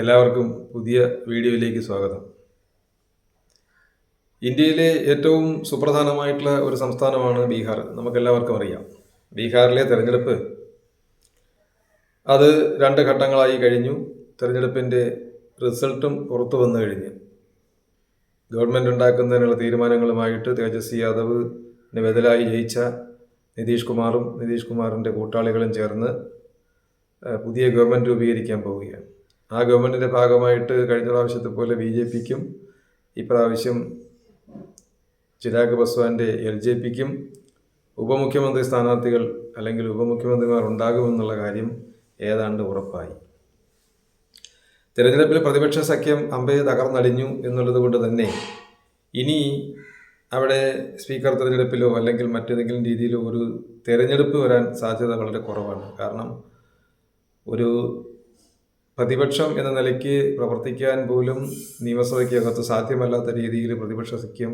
എല്ലാവർക്കും പുതിയ വീഡിയോയിലേക്ക് സ്വാഗതം. ഇന്ത്യയിലെ ഏറ്റവും സുപ്രധാനമായിട്ടുള്ള ഒരു സംസ്ഥാനമാണ് ബീഹാർ. നമുക്കെല്ലാവർക്കും അറിയാം. ബീഹാറിലെ തെരഞ്ഞെടുപ്പ് അത് രണ്ട് ഘട്ടങ്ങളായി കഴിഞ്ഞു. തെരഞ്ഞെടുപ്പിന്റെ റിസൾട്ടും പുറത്തു വന്നു കഴിഞ്ഞ്. ഗവൺമെന്റ് ഉണ്ടാക്കുന്നതിനുള്ള തീരുമാനങ്ങളുമായിട്ട് തേജസ്വി യാദവിന് ബദലായി ജയിച്ച നിതീഷ് കുമാറും നിതീഷ് കുമാറിന്റെ കൂട്ടാളികളും ചേർന്ന് പുതിയ ഗവൺമെന്റ് രൂപീകരിക്കാൻ പോവുകയാണ്. ആ ഗവൺമെന്റിന്റെ ഭാഗമായിട്ട് കഴിഞ്ഞ പ്രാവശ്യത്തെ പോലെ ബി ജെ പിക്കും ഇപ്രാവശ്യം ചിരാഗ് പസ്വാന്റെ എൽ ജെ പിക്കും ഉപമുഖ്യമന്ത്രി സ്ഥാനാർത്ഥികൾ അല്ലെങ്കിൽ ഉപമുഖ്യമന്ത്രിമാർ ഉണ്ടാകുമെന്നുള്ള കാര്യം ഏതാണ്ട് ഉറപ്പായി. തിരഞ്ഞെടുപ്പിൽ പ്രതിപക്ഷ സഖ്യം അമ്പയെ തകർന്നടിഞ്ഞു എന്നുള്ളത് കൊണ്ട് തന്നെ ഇനി അവിടെ സ്പീക്കർ തിരഞ്ഞെടുപ്പിലോ അല്ലെങ്കിൽ മറ്റേതെങ്കിലും രീതിയിലോ ഒരു തിരഞ്ഞെടുപ്പ് വരാൻ സാധ്യത വളരെ കുറവാണ്. കാരണം ഒരു പ്രതിപക്ഷം എന്ന നിലയ്ക്ക് പ്രവർത്തിക്കാൻ പോലും നിയമസഭയ്ക്കകത്ത് സാധ്യമല്ലാത്ത രീതിയിൽ പ്രതിപക്ഷ സഖ്യം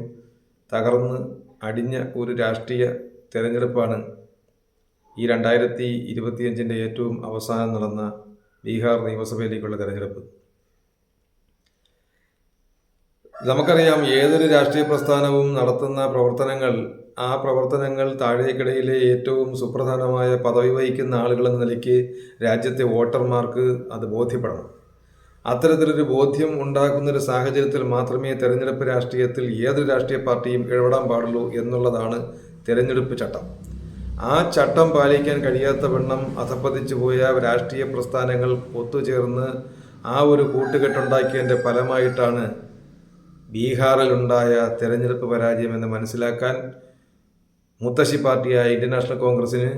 തകർന്ന് അടിഞ്ഞ ഒരു രാഷ്ട്രീയ തെരഞ്ഞെടുപ്പാണ് ഈ രണ്ടായിരത്തി ഇരുപത്തിയഞ്ചിന്റെ ഏറ്റവും അവസാനം നടന്ന ബീഹാർ നിയമസഭയിലേക്കുള്ള തെരഞ്ഞെടുപ്പ്. നമുക്കറിയാം ഏതൊരു രാഷ്ട്രീയ പ്രസ്ഥാനവും നടത്തുന്ന പ്രവർത്തനങ്ങൾ ആ പ്രവർത്തനങ്ങൾ താഴേക്കിടയിലെ ഏറ്റവും സുപ്രധാനമായ പദവി വഹിക്കുന്ന ആളുകളെന്ന നിലയ്ക്ക് രാജ്യത്തെ വോട്ടർമാർക്ക് അത് ബോധ്യപ്പെടണം. അത്തരത്തിലൊരു ബോധ്യം ഉണ്ടാക്കുന്ന ഒരു സാഹചര്യത്തിൽ മാത്രമേ തെരഞ്ഞെടുപ്പ് രാഷ്ട്രീയത്തിൽ ഏതൊരു രാഷ്ട്രീയ പാർട്ടിയും ഇടപെടാൻ പാടുള്ളൂ എന്നുള്ളതാണ് തെരഞ്ഞെടുപ്പ് ചട്ടം. ആ ചട്ടം പാലിക്കാൻ കഴിയാത്ത വണ്ണം അധപ്പതിച്ചു പോയ രാഷ്ട്രീയ പ്രസ്ഥാനങ്ങൾ ഒത്തുചേർന്ന് ആ ഒരു കൂട്ടുകെട്ടുണ്ടാക്കിയതിന്റെ ഫലമായിട്ടാണ് ബീഹാറിലുണ്ടായ തെരഞ്ഞെടുപ്പ് പരാജയം എന്ന് മനസ്സിലാക്കാൻ മുത്തശ്ശി പാർട്ടിയായ ഇന്ത്യൻ നാഷണൽ കോൺഗ്രസിന്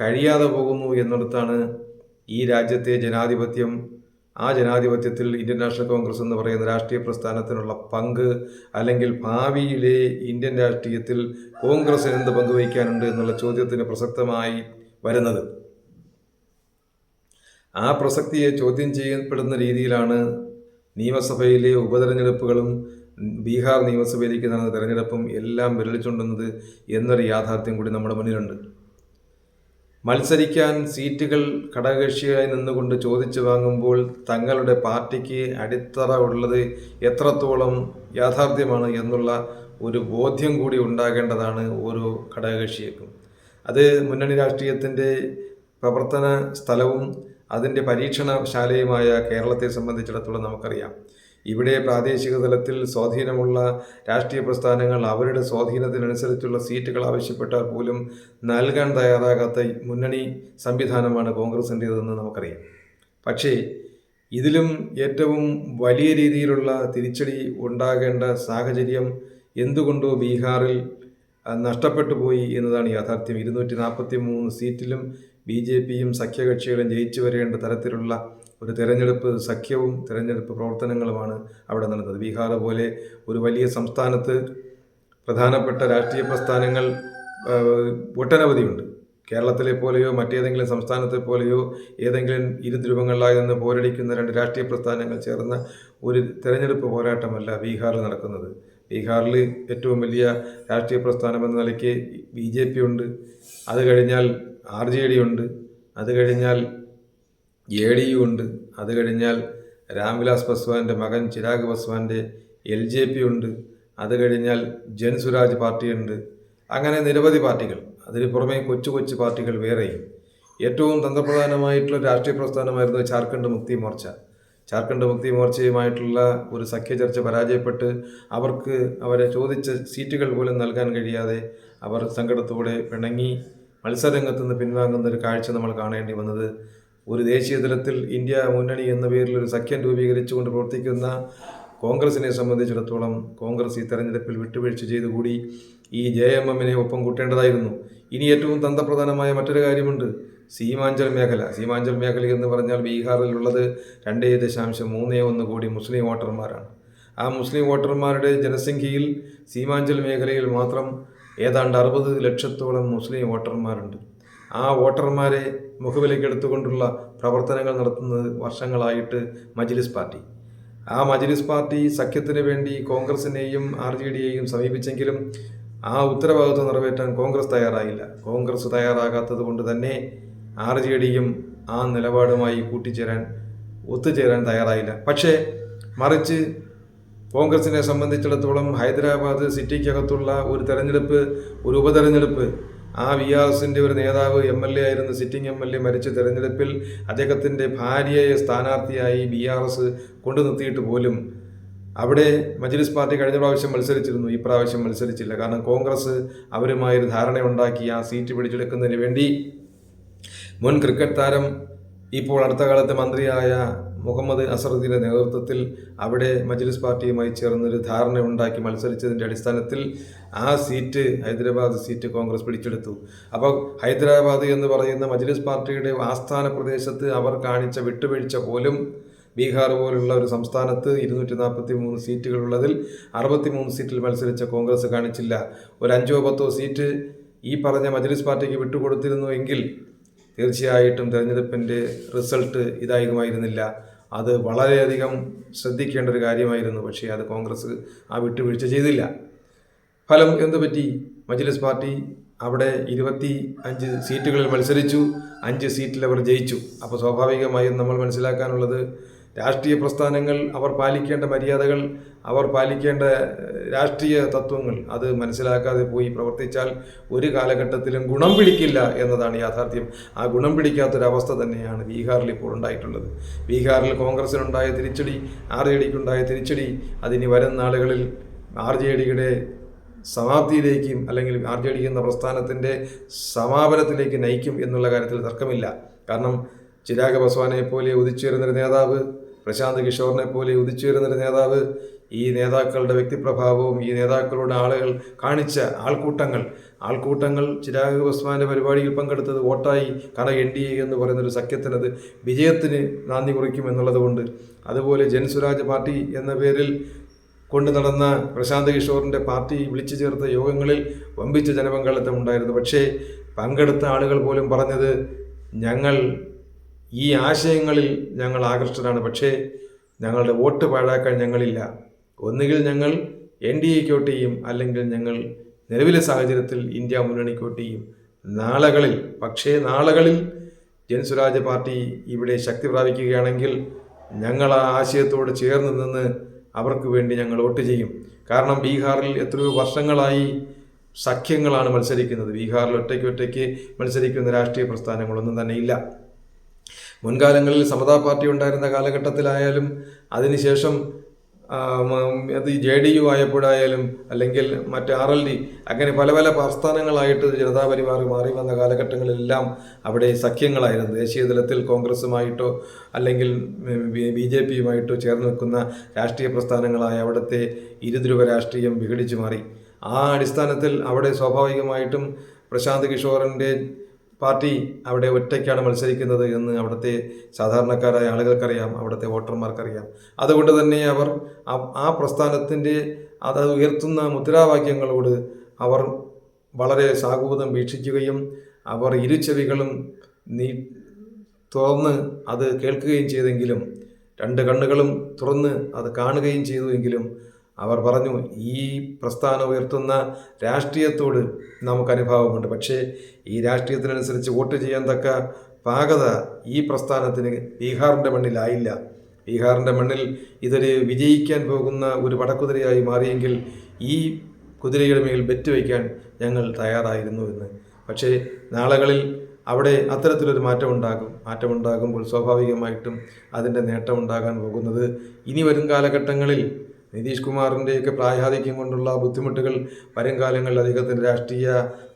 കഴിയാതെ പോകുന്നു എന്നിടത്താണ് ഈ രാജ്യത്തെ ജനാധിപത്യം ആ ജനാധിപത്യത്തിൽ ഇന്ത്യൻ നാഷണൽ കോൺഗ്രസ് എന്ന് പറയുന്ന രാഷ്ട്രീയ പ്രസ്ഥാനത്തിനുള്ള പങ്ക് അല്ലെങ്കിൽ ഭാവിയിലെ ഇന്ത്യൻ രാഷ്ട്രീയത്തിൽ കോൺഗ്രസ്സിന് എന്ത് പങ്ക് വഹിക്കാനുണ്ട് എന്നുള്ള ചോദ്യത്തിന് പ്രസക്തമായി വരുന്നത്. ആ പ്രസക്തിയെ ചോദ്യം ചെയ്യപ്പെടുന്ന രീതിയിലാണ് നിയമസഭയിലെ ഉപതെരഞ്ഞെടുപ്പുകളും ബീഹാർ നിയമസഭയിലേക്ക് നടന്ന തെരഞ്ഞെടുപ്പും എല്ലാം വിരളിച്ചുണ്ടെന്നത് എന്നൊരു യാഥാർത്ഥ്യം കൂടി നമ്മുടെ മുന്നിലുണ്ട്. മത്സരിക്കാൻ സീറ്റുകൾ ഘടകകക്ഷിയായി നിന്നുകൊണ്ട് ചോദിച്ചു വാങ്ങുമ്പോൾ തങ്ങളുടെ പാർട്ടിക്ക് അടിത്തറ ഉള്ളത് എത്രത്തോളം യാഥാർത്ഥ്യമാണ് എന്നുള്ള ഒരു ബോധ്യം കൂടി ഉണ്ടാകേണ്ടതാണ് ഓരോ ഘടകകക്ഷിയേക്കും അത് മുന്നണി രാഷ്ട്രീയത്തിന്റെ പ്രവർത്തന സ്ഥലവും അതിന്റെ പരീക്ഷണശാലയുമായ കേരളത്തെ സംബന്ധിച്ചിടത്തോളം നമുക്കറിയാം. ഇവിടെ പ്രാദേശിക തലത്തിൽ സ്വാധീനമുള്ള രാഷ്ട്രീയ പ്രസ്ഥാനങ്ങൾ അവരുടെ സ്വാധീനത്തിനനുസരിച്ചുള്ള സീറ്റുകൾ ആവശ്യപ്പെട്ടാൽ പോലും നൽകാൻ തയ്യാറാകാത്ത മുന്നണി സംവിധാനമാണ് കോൺഗ്രസിന്റേതെന്ന് നമുക്കറിയാം. പക്ഷേ ഇതിലും ഏറ്റവും വലിയ രീതിയിലുള്ള തിരിച്ചടി ഉണ്ടാകേണ്ട സാഹചര്യം എന്തുകൊണ്ടോ ബീഹാറിൽ നഷ്ടപ്പെട്ടു പോയി എന്നതാണ് യാഥാർത്ഥ്യം. ഇരുന്നൂറ്റി നാൽപ്പത്തി മൂന്ന് സീറ്റിലും ബി ജെ പിയും സഖ്യകക്ഷികളും ജയിച്ചു വരേണ്ട തരത്തിലുള്ള ഒരു തെരഞ്ഞെടുപ്പ് സഖ്യവും തെരഞ്ഞെടുപ്പ് പ്രവർത്തനങ്ങളുമാണ് അവിടെ നടന്നത്. ബീഹാർ പോലെ ഒരു വലിയ സംസ്ഥാനത്ത് പ്രധാനപ്പെട്ട രാഷ്ട്രീയ പ്രസ്ഥാനങ്ങൾ ഒട്ടനവധിയുണ്ട്. കേരളത്തിലെ പോലെയോ മറ്റേതെങ്കിലും സംസ്ഥാനത്തെ പോലെയോ ഏതെങ്കിലും ഇരു ധ്രുവങ്ങളിലായി നിന്ന് പോരടിക്കുന്ന രണ്ട് രാഷ്ട്രീയ പ്രസ്ഥാനങ്ങൾ ചേർന്ന ഒരു തെരഞ്ഞെടുപ്പ് പോരാട്ടമല്ല ബീഹാറിൽ നടക്കുന്നത്. ബീഹാറിൽ ഏറ്റവും വലിയ രാഷ്ട്രീയ പ്രസ്ഥാനം എന്ന നിലയ്ക്ക് ബി ജെ പി ഉണ്ട്. അത് കഴിഞ്ഞാൽ ആർ ജെ ഡി ഉണ്ട്. അത് കഴിഞ്ഞാൽ എ ഡി യു ഉണ്ട്. അത് കഴിഞ്ഞാൽ രാംവിലാസ് പസ്വാന്റെ മകൻ ചിരാഗ് പസ്വാന്റെ എൽ ജെ പി ഉണ്ട്. അത് കഴിഞ്ഞാൽ ജൻ പാർട്ടി പാർട്ടിയുണ്ട്. അങ്ങനെ നിരവധി പാർട്ടികൾ. അതിന് പുറമേ കൊച്ചു കൊച്ചു പാർട്ടികൾ വേറെയും. ഏറ്റവും തന്ത്രപ്രധാനമായിട്ടുള്ള രാഷ്ട്രീയ പ്രസ്ഥാനമായിരുന്നു ജാർഖണ്ഡ് മുക്തി മോർച്ച. ജാർഖണ്ഡ് മുക്തി മോർച്ചയുമായിട്ടുള്ള ഒരു സഖ്യചർച്ച പരാജയപ്പെട്ട് അവർക്ക് അവരെ ചോദിച്ച സീറ്റുകൾ പോലും നൽകാൻ കഴിയാതെ അവർ സങ്കടത്തോടെ പിണങ്ങി മത്സരരംഗത്ത് നിന്ന് പിൻവാങ്ങുന്ന ഒരു കാഴ്ച നമ്മൾ കാണേണ്ടി വന്നത് ഒരു ദേശീയ തലത്തിൽ ഇന്ത്യ മുന്നണി എന്ന പേരിൽ ഒരു സഖ്യം രൂപീകരിച്ചുകൊണ്ട് പ്രവർത്തിക്കുന്ന കോൺഗ്രസിനെ സംബന്ധിച്ചിടത്തോളം കോൺഗ്രസ് ഈ തെരഞ്ഞെടുപ്പിൽ വിട്ടുവീഴ്ച ചെയ്തുകൂടി ഈ ജെ എം എമ്മിനെ ഒപ്പം കൂട്ടേണ്ടതായിരുന്നു. ഇനി ഏറ്റവും തന്ത്രപ്രധാനമായ മറ്റൊരു കാര്യമുണ്ട്. സീമാഞ്ചൽ മേഖല. സീമാഞ്ചൽ മേഖല എന്ന് പറഞ്ഞാൽ ബീഹാറിലുള്ളത് രണ്ടേ ദശാംശം മൂന്നേ ഒന്ന് കോടി മുസ്ലിം വോട്ടർമാരാണ്. ആ മുസ്ലിം വോട്ടർമാരുടെ ജനസംഖ്യയിൽ സീമാഞ്ചൽ മേഖലയിൽ മാത്രം ഏതാണ്ട് അറുപത് ലക്ഷത്തോളം മുസ്ലിം വോട്ടർമാരുണ്ട്. ആ വോട്ടർമാരെ മുഖവിലേക്കെടുത്തുകൊണ്ടുള്ള പ്രവർത്തനങ്ങൾ നടത്തുന്നത് വർഷങ്ങളായിട്ട് മജ്ലിസ് പാർട്ടി. ആ മജ്ലിസ് പാർട്ടി സഖ്യത്തിന് വേണ്ടി കോൺഗ്രസിനെയും ആർ ജെ ഡിയെയും സമീപിച്ചെങ്കിലും ആ ഉത്തരവാദിത്വം നിറവേറ്റാൻ കോൺഗ്രസ് തയ്യാറായില്ല. കോൺഗ്രസ് തയ്യാറാകാത്തത് കൊണ്ട് തന്നെ ആർ ജെ ഡിയും ആ നിലപാടുമായി കൂട്ടിച്ചേരാൻ ഒത്തുചേരാൻ തയ്യാറായില്ല. പക്ഷേ മറിച്ച് കോൺഗ്രസിനെ സംബന്ധിച്ചിടത്തോളം ഹൈദരാബാദ് സിറ്റിക്കകത്തുള്ള ഒരു തെരഞ്ഞെടുപ്പ് ഒരു ഉപതെരഞ്ഞെടുപ്പ് ആ വി ആർ എസിന്റെ ഒരു നേതാവ് എം എൽ എ ആയിരുന്ന. സിറ്റിംഗ് എം എൽ എ മരിച്ച തെരഞ്ഞെടുപ്പിൽ അദ്ദേഹത്തിന്റെ ഭാര്യയെ സ്ഥാനാർത്ഥിയായി ബി ആർ എസ് കൊണ്ടു നിർത്തിയിട്ട് പോലും അവിടെ മജ്ലിസ് പാർട്ടി കഴിഞ്ഞ പ്രാവശ്യം മത്സരിച്ചിരുന്നു. ഈ പ്രാവശ്യം മത്സരിച്ചില്ല. കാരണം കോൺഗ്രസ് അവരുമായി ഒരു ധാരണയുണ്ടാക്കി ആ സീറ്റ് പിടിച്ചെടുക്കുന്നതിന് വേണ്ടി മുൻ ക്രിക്കറ്റ് താരം ഇപ്പോൾ അടുത്ത കാലത്ത് മന്ത്രിയായ മുഹമ്മദ് അസറുദ്ദീന്റെ നേതൃത്വത്തിൽ അവിടെ മജ്ലിസ് പാർട്ടിയുമായി ചേർന്നൊരു ധാരണ ഉണ്ടാക്കി മത്സരിച്ചതിന്റെ അടിസ്ഥാനത്തിൽ ആ സീറ്റ് ഹൈദരാബാദ് സീറ്റ് കോൺഗ്രസ് പിടിച്ചെടുത്തു. അപ്പോൾ ഹൈദരാബാദ് എന്ന് പറയുന്ന മജ്ലിസ് പാർട്ടിയുടെ ആസ്ഥാന പ്രദേശത്ത് അവർ കാണിച്ച വിട്ടുവീഴ്ച പോലും ബീഹാർ പോലുള്ള ഒരു സംസ്ഥാനത്ത് ഇരുന്നൂറ്റി നാൽപ്പത്തി മൂന്ന് സീറ്റുകളുള്ളതിൽ അറുപത്തി മൂന്ന് സീറ്റിൽ മത്സരിച്ച കോൺഗ്രസ് കാണിച്ചില്ല. ഒരു അഞ്ചോ പത്തോ സീറ്റ് ഈ പറഞ്ഞ മജ്ലിസ് പാർട്ടിക്ക് വിട്ടുകൊടുത്തിരുന്നു എങ്കിൽ തീർച്ചയായിട്ടും തെരഞ്ഞെടുപ്പിന്റെ റിസൾട്ട് ഇതാകുമായിരുന്നില്ല അത് വളരെയധികം ശ്രദ്ധിക്കേണ്ട ഒരു കാര്യമായിരുന്നു. പക്ഷേ അത് കോൺഗ്രസ് ആ വിട്ടുവീഴ്ച ചെയ്തില്ല. ഫലം എന്തു പറ്റി? മജ്ലിസ് പാർട്ടി അവിടെ ഇരുപത്തി അഞ്ച് സീറ്റുകളിൽ മത്സരിച്ചു അഞ്ച് സീറ്റിൽ അവർ ജയിച്ചു. അപ്പോൾ സ്വാഭാവികമായും നമ്മൾ മനസ്സിലാക്കാനുള്ളത് രാഷ്ട്രീയ പ്രസ്ഥാനങ്ങൾ അവർ പാലിക്കേണ്ട മര്യാദകൾ അവർ പാലിക്കേണ്ട രാഷ്ട്രീയ തത്വങ്ങൾ അത് മനസ്സിലാക്കാതെ പോയി പ്രവർത്തിച്ചാൽ ഒരു കാലഘട്ടത്തിലും ഗുണം പിടിക്കില്ല എന്നതാണ് യാഥാർത്ഥ്യം. ആ ഗുണം പിടിക്കാത്തൊരവസ്ഥ തന്നെയാണ് ബീഹാറിൽ ഇപ്പോൾ ഉണ്ടായിട്ടുള്ളത്. ബീഹാറിൽ കോൺഗ്രസിനുണ്ടായ തിരിച്ചടി ആർ ജെ ഡിക്കുണ്ടായ തിരിച്ചടി അതിനി വരും നാളുകളിൽ ആർ ജെ ഡിയുടെ സമാപ്തിയിലേക്കും അല്ലെങ്കിൽ ആർ ജെ ഡി എന്ന പ്രസ്ഥാനത്തിന്റെ സമാപനത്തിലേക്ക് നയിക്കും എന്നുള്ള കാര്യത്തിൽ തർക്കമില്ല. കാരണം ചിരാഗ് പസ്വാനെ പോലെ ഉദിച്ചുയരുന്നൊരു നേതാവ് പ്രശാന്ത് കിഷോറിനെ പോലെ ഉദിച്ചുയരുന്നൊരു നേതാവ് ഈ നേതാക്കളുടെ വ്യക്തിപ്രഭാവവും ഈ നേതാക്കളുടെ ആളുകൾ കാണിച്ച ആൾക്കൂട്ടങ്ങൾ ആൾക്കൂട്ടങ്ങൾ ചിരാഗ് പസ്വാന്റെ പരിപാടിയിൽ പങ്കെടുത്തത് വോട്ടായി കാരണം എൻ ഡി എ എന്ന് പറയുന്നൊരു സഖ്യത്തിനത് വിജയത്തിന് നാന്ദി കുറിക്കും എന്നുള്ളതുകൊണ്ട് അതുപോലെ ജൻസുരാജ് പാർട്ടി എന്ന പേരിൽ കൊണ്ടു നടന്ന പ്രശാന്ത് കിഷോറിന്റെ പാർട്ടി വിളിച്ചു ചേർത്ത യോഗങ്ങളിൽ വമ്പിച്ച ജനപങ്കാളിത്തം ഉണ്ടായിരുന്നു. പക്ഷേ പങ്കെടുത്ത ആളുകൾ പോലും പറഞ്ഞത് ഞങ്ങൾ ഈ ആശയങ്ങളിൽ ഞങ്ങൾ ആകൃഷ്ടരാണ്. പക്ഷേ ഞങ്ങളുടെ വോട്ട് പാഴാക്കാൻ ഞങ്ങളില്ല. ഒന്നുകിൽ ഞങ്ങൾ എൻ ഡി എക്ക് വോട്ട് ചെയ്യും അല്ലെങ്കിൽ ഞങ്ങൾ നിലവിലെ സാഹചര്യത്തിൽ ഇന്ത്യ മുന്നണിക്ക് വോട്ട് ചെയ്യും. നാളുകളിൽ പക്ഷേ നാളകളിൽ ജൻസ്വരാജ് പാർട്ടി ഇവിടെ ശക്തി പ്രാപിക്കുകയാണെങ്കിൽ ഞങ്ങൾ ആ ആശയത്തോട് ചേർന്ന് നിന്ന് അവർക്ക് വേണ്ടി ഞങ്ങൾ വോട്ട് ചെയ്യും. കാരണം ബീഹാറിൽ എത്രയോ വർഷങ്ങളായി സഖ്യങ്ങളാണ് മത്സരിക്കുന്നത്. ബീഹാറിൽ ഒറ്റയ്ക്ക് ഒറ്റയ്ക്ക് മത്സരിക്കുന്ന രാഷ്ട്രീയ പ്രസ്ഥാനങ്ങളൊന്നും തന്നെ ഇല്ല മുൻകാലങ്ങളിൽ സമതാ പാർട്ടി ഉണ്ടായിരുന്ന കാലഘട്ടത്തിലായാലും അതിനുശേഷം അത് ജെ ഡി യു ആയപ്പോഴായാലും അല്ലെങ്കിൽ മറ്റ് ആർ എൽ ഡി അങ്ങനെ പല പല പ്രസ്ഥാനങ്ങളായിട്ട് ജനതാ പരിവാർ മാറി വന്ന കാലഘട്ടങ്ങളിലെല്ലാം അവിടെ സഖ്യങ്ങളായിരുന്നു. ദേശീയ തലത്തിൽ കോൺഗ്രസുമായിട്ടോ അല്ലെങ്കിൽ ബി ജെ പിയുമായിട്ടോ ചേർന്ന് നിൽക്കുന്ന രാഷ്ട്രീയ പ്രസ്ഥാനങ്ങളായ അവിടുത്തെ ഇരുദ്രുവ രാഷ്ട്രീയം വിഘടിച്ചു മാറി. ആ അടിസ്ഥാനത്തിൽ അവിടെ സ്വാഭാവികമായിട്ടും പ്രശാന്ത് കിഷോറിന്റെ പാർട്ടി അവിടെ ഒറ്റയ്ക്കാണ് മത്സരിക്കുന്നത് എന്ന് അവിടുത്തെ സാധാരണക്കാരായ ആളുകൾക്കറിയാം അവിടുത്തെ വോട്ടർമാർക്കറിയാം. അതുകൊണ്ട് തന്നെ അവർ ആ- പ്രസ്ഥാനത്തിന്റെ അത് ഉയർത്തുന്ന മുദ്രാവാക്യങ്ങളോട് അവർ വളരെ സാഹൂതം വീക്ഷിക്കുകയും അവർ ഇരുചെവികളും നീ തുറന്ന് അത് കേൾക്കുകയും ചെയ്തെങ്കിലും രണ്ട് കണ്ണുകളും തുറന്ന് അത് കാണുകയും ചെയ്തുവെങ്കിലും അവർ പറഞ്ഞു ഈ പ്രസ്ഥാനം ഉയർത്തുന്ന രാഷ്ട്രീയത്തോട് നമുക്ക് അനുഭാവമുണ്ട്. പക്ഷേ ഈ രാഷ്ട്രീയത്തിനനുസരിച്ച് വോട്ട് ചെയ്യാൻ തക്ക പാകത ഈ പ്രസ്ഥാനത്തിന് ബീഹാറിന്റെ മണ്ണിലായില്ല ബീഹാറിന്റെ മണ്ണിൽ ഇതൊരു വിജയിക്കാൻ പോകുന്ന ഒരു പടക്കുതിരയായി മാറിയെങ്കിൽ ഈ കുതിരയുടെ മേൽ ബെറ്റ് വയ്ക്കാൻ ഞങ്ങൾ തയ്യാറായിരുന്നു എന്ന്. പക്ഷേ നാളുകളിൽ അവിടെ അത്തരത്തിലൊരു മാറ്റമുണ്ടാകും. മാറ്റമുണ്ടാകുമ്പോൾ സ്വാഭാവികമായിട്ടും അതിന്റെ നേട്ടമുണ്ടാകാൻ പോകുന്നത് ഇനി വരും കാലഘട്ടങ്ങളിൽ നിതീഷ് കുമാറിന്റെയൊക്കെ പ്രായാധിക്യം കൊണ്ടുള്ള ബുദ്ധിമുട്ടുകൾ വരും കാലങ്ങളിൽ അദ്ദേഹത്തിന്റെ രാഷ്ട്രീയ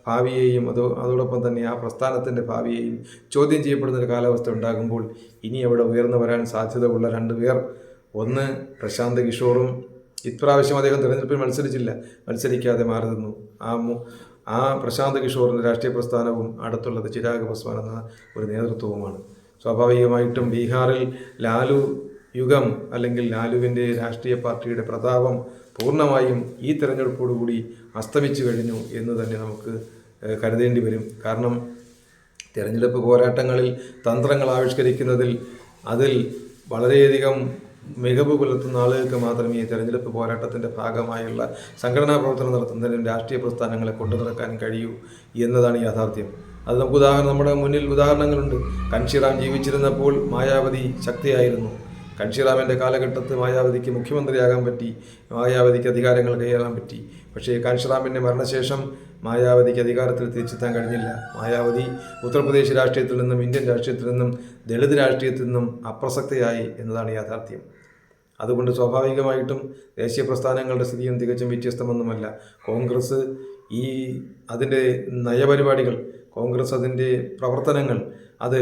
ഭാവിയെയും അതോ അതോടൊപ്പം തന്നെ ആ പ്രസ്ഥാനത്തിന്റെ ഭാവിയെയും ചോദ്യം ചെയ്യപ്പെടുന്ന ഒരു കാലാവസ്ഥ ഉണ്ടാകുമ്പോൾ ഇനി അവിടെ ഉയർന്നു വരാൻ സാധ്യത ഉള്ള രണ്ട് പേർ. ഒന്ന് പ്രശാന്ത് കിഷോറും ഇപ്രാവശ്യം അദ്ദേഹം തിരഞ്ഞെടുപ്പിൽ മത്സരിച്ചില്ല മത്സരിക്കാതെ മാറി നിന്നു ആ ആ പ്രശാന്ത് കിഷോറിന്റെ രാഷ്ട്രീയ പ്രസ്ഥാനവും അടുത്തുള്ളത് ചിരാഗ് പസ്വാൻ എന്ന ഒരു നേതൃത്വവുമാണ്. സ്വാഭാവികമായിട്ടും ബീഹാറിൽ ലാലു യുഗം അല്ലെങ്കിൽ ലാലുവിന്റെ രാഷ്ട്രീയ പാർട്ടിയുടെ പ്രതാപം പൂർണമായും ഈ തെരഞ്ഞെടുപ്പോടുകൂടി അസ്തമിച്ചു കഴിഞ്ഞു എന്ന് തന്നെ നമുക്ക് കരുതേണ്ടി വരും. കാരണം തിരഞ്ഞെടുപ്പ് പോരാട്ടങ്ങളിൽ തന്ത്രങ്ങൾ ആവിഷ്കരിക്കുന്നതിൽ അതിൽ വളരെയധികം മികവ് പുലർത്തുന്ന ആളുകൾക്ക് മാത്രമേ തെരഞ്ഞെടുപ്പ് പോരാട്ടത്തിന്റെ ഭാഗമായുള്ള സംഘടനാ പ്രവർത്തനം നടത്തുന്നതിനും രാഷ്ട്രീയ പ്രസ്ഥാനങ്ങളെ കൊണ്ടു നടക്കാൻ കഴിയൂ എന്നതാണ് യാഥാർത്ഥ്യം. അത് നമുക്ക് ഉദാഹരണം നമ്മുടെ മുന്നിൽ ഉദാഹരണങ്ങളുണ്ട്. കൻഷിറാം ജീവിച്ചിരുന്നപ്പോൾ മായാവതി ശക്തിയായിരുന്നു. കൻഷിറാമിന്റെ കാലഘട്ടത്ത് മായാവതിക്ക് മുഖ്യമന്ത്രിയാകാൻ പറ്റി മായാവതിക്ക് അധികാരങ്ങൾ കൈയാളാൻ പറ്റി. പക്ഷേ കാൻഷിറാമിന്റെ മരണശേഷം മായാവതിക്ക് അധികാരത്തിൽ തിരിച്ചെത്താൻ കഴിഞ്ഞില്ല. മായാവതി ഉത്തർപ്രദേശ് രാഷ്ട്രീയത്തിൽ നിന്നും ഇന്ത്യൻ രാഷ്ട്രീയത്തിൽ നിന്നും ദളിത് രാഷ്ട്രീയത്തിൽ നിന്നും അപ്രസക്തയായി എന്നതാണ് യാഥാർത്ഥ്യം. അതുകൊണ്ട് സ്വാഭാവികമായിട്ടും ദേശീയ പ്രസ്ഥാനങ്ങളുടെ സ്ഥിതിയും തികച്ചും വ്യത്യസ്തമൊന്നുമല്ല. കോൺഗ്രസ് ഈ അതിന്റെ നയപരിപാടികൾ കോൺഗ്രസ് അതിന്റെ പ്രവർത്തനങ്ങൾ അത്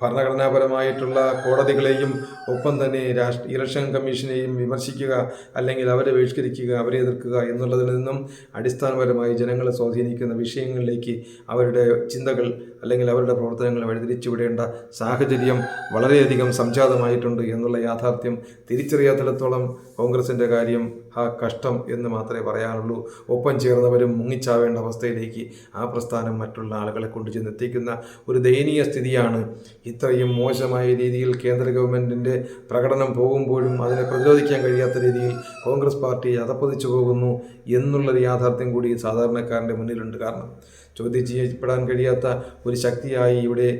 ഭരണഘടനാപരമായിട്ടുള്ള കോടതികളെയും ഒപ്പം തന്നെ രാഷ്ട്ര ഇലക്ഷൻ കമ്മീഷനെയും വിമർശിക്കുക അല്ലെങ്കിൽ അവരെ ബഹിഷ്കരിക്കുക അവരെ എതിർക്കുക എന്നുള്ളതിൽ നിന്നും അടിസ്ഥാനപരമായി ജനങ്ങളെ സ്വാധീനിക്കുന്ന വിഷയങ്ങളിലേക്ക് അവരുടെ ചിന്തകൾ അല്ലെങ്കിൽ അവരുടെ പ്രവർത്തനങ്ങൾ വഴിതിരിച്ചുവിടേണ്ട സാഹചര്യം വളരെയധികം സംജാതമായിട്ടുണ്ട് എന്നുള്ള യാഥാർത്ഥ്യം തിരിച്ചറിയാത്തിടത്തോളം കോൺഗ്രസിന്റെ കാര്യം ആ കഷ്ടം എന്ന് മാത്രമേ പറയാനുള്ളൂ. ഒപ്പം ചേർന്നവരും മുങ്ങിച്ചാവേണ്ട അവസ്ഥയിലേക്ക് ആ പ്രസ്ഥാനം മറ്റുള്ള ആളുകളെ കൊണ്ടു ചെന്നെത്തിക്കുന്ന ഒരു ദയനീയ സ്ഥിതിയാണ്. ഇത്രയും മോശമായ രീതിയിൽ കേന്ദ്ര ഗവൺമെന്റിന്റെ പ്രകടനം പോകുമ്പോഴും അതിനെ പ്രതിരോധിക്കാൻ കഴിയാത്ത രീതിയിൽ കോൺഗ്രസ് പാർട്ടി അതപ്പതിച്ചു പോകുന്നു എന്നുള്ളൊരു യാഥാർത്ഥ്യം കൂടി സാധാരണക്കാരന്റെ മുന്നിലുണ്ട്. കാരണം ചോദ്യം ചെയ്യപ്പെടാൻ കഴിയാത്ത ഒരു ശക്തിയായി ഇവിടെ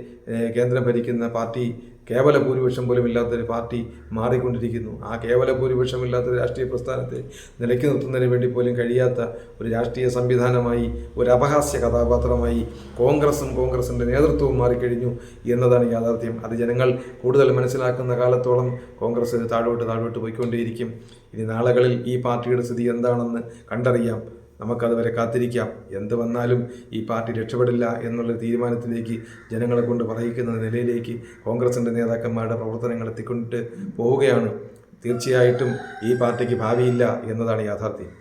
കേന്ദ്രം ഭരിക്കുന്ന പാർട്ടി കേവല ഭൂരിപക്ഷം പോലും ഇല്ലാത്തൊരു പാർട്ടി മാറിക്കൊണ്ടിരിക്കുന്നു. ആ കേവല ഭൂരിപക്ഷം ഇല്ലാത്ത ഒരു രാഷ്ട്രീയ പ്രസ്ഥാനത്തെ നിലയ്ക്ക് നിർത്തുന്നതിന് വേണ്ടി പോലും കഴിയാത്ത ഒരു രാഷ്ട്രീയ സംവിധാനമായി ഒരു അപഹാസ്യ കഥാപാത്രമായി കോൺഗ്രസും കോൺഗ്രസിന്റെ നേതൃത്വവും മാറിക്കഴിഞ്ഞു എന്നതാണ് യാഥാർത്ഥ്യം. അത് ജനങ്ങൾ കൂടുതൽ മനസ്സിലാക്കുന്ന കാലത്തോളം കോൺഗ്രസ് താഴോട്ട് താഴോട്ട് പോയിക്കൊണ്ടേയിരിക്കും. ഇനി നാളുകളിൽ ഈ പാർട്ടിയുടെ സ്ഥിതി എന്താണെന്ന് കണ്ടറിയാം. നമുക്കതുവരെ കാത്തിരിക്കാം. എന്ത് വന്നാലും ഈ പാർട്ടി രക്ഷപ്പെടില്ല എന്നുള്ള തീരുമാനത്തിലേക്ക് ജനങ്ങളെ കൊണ്ട് പറയിക്കുന്ന നിലയിലേക്ക് കോൺഗ്രസിന്റെ നേതാക്കന്മാരുടെ പ്രവർത്തനങ്ങൾ എത്തിക്കൊണ്ട് പോവുകയാണ്. തീർച്ചയായിട്ടും ഈ പാർട്ടിക്ക് ഭാവിയില്ല എന്നതാണ് യാഥാർത്ഥ്യം.